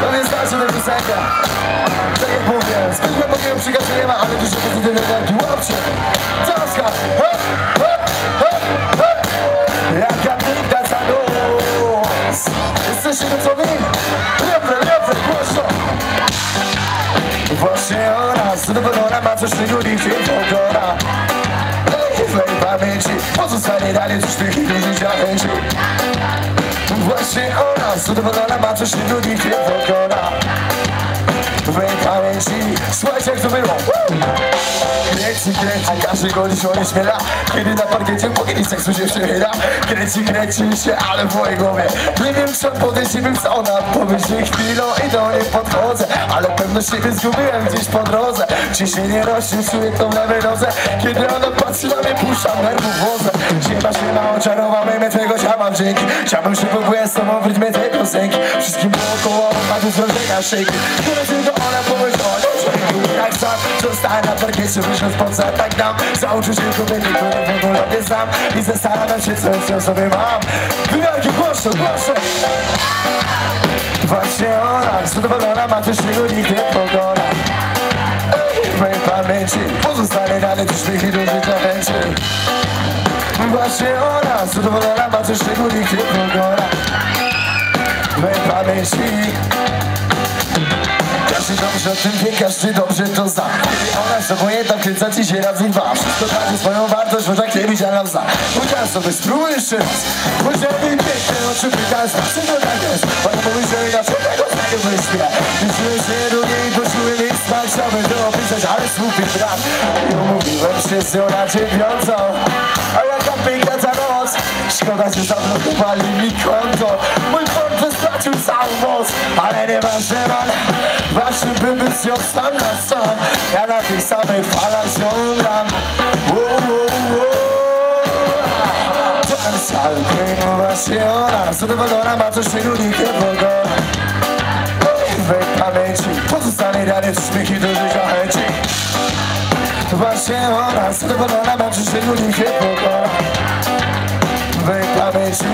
To nie znaczy tę piosenkę Tak jak mówię, zbyt głębokiego przekazu nie ma Ale dużo pozytywnej energii Łapcie, He, he, he, he Jaka piękna za nos. Jesteście gotowi? Lewe, lewe, głośno. Właśnie ona, zadowolona ma coś tego nigdzie nie pokora Ej, w mojej pamięci pozostanie dalej coś tych i życia chęci Właśnie ona, zadowolona ma coś nigdzie nie pokora W mojej pamięci, słuchajcie jak to było. Kręci, kręci, każdy go dziś nie śmiela. Kiedy na parkiecie pogięli seksu się przychyla Kręci, kręci się, ale w mojej głowie. Nie wiem co podejść, nie wiem co ona powiedzie Chwilą i do niej podchodzę Ale pewno siebie zgubiłem gdzieś po drodze. Ciśnienie rośnie, czuję w lewej nodze Kiedy ona patrzy na mnie, puszczam nerwów wozę Siema, siema, oczarowamy mnie tego ciała dzięki Chciałbym się pogłębić z tobą w rytmie tej piosenki. Wszystkim dookoła ma tu zrobienia szejki Które tylko ona pomyślała, jak sam. Zostałem na parkiecie, myśląc po co tak dam? Zauczyć się kobiety, które w ogóle nie znam. I zastanawiam się, co jeszcze sobie mam. Wywiarki, głośno, głośno. Właśnie ona, zadowolona ma coś, czego pokora Ej, W mojej pamięci pozostanie dalej coś tych i życia chęci Właśnie ona, zadowolona ma coś, czego nikt nie pokora W mojej pamięci. Każdy dobrze o tym wie, każdy dobrze to zna. Kiedy ona z tobą jedna kręca ci się razy dwa. Wszystko traci swoją wartość, może jak nie widziana zna Udział sobie spróbuj jeszcze raz. Poziomie piękne oczy pytasz, co to tak jest? Ona mówi, że inaczej tego z tego wyśmie Myślę, że niej poczułem jej smak Chciałbym to opisać, ale słupy brak. I umówiłem się z nią na dziewiątą A jaka piękna ta noc Szkoda, że zablokowali mi konto. Mój portfel stracił całą moc Ale nie ma, że man Ważny by być z nią sam na sam. Ja na tych samych falach z nią gram Wo, wo, wo. Dance ale no właśnie ona. Zadowolona ma coś, czego nikt nie pogona W mojej pamięci. Pozostanie rany uśmiech i do życia chęci Właśnie ona zadowolona ma coś, czego nikt nie pogona W mojej pamięci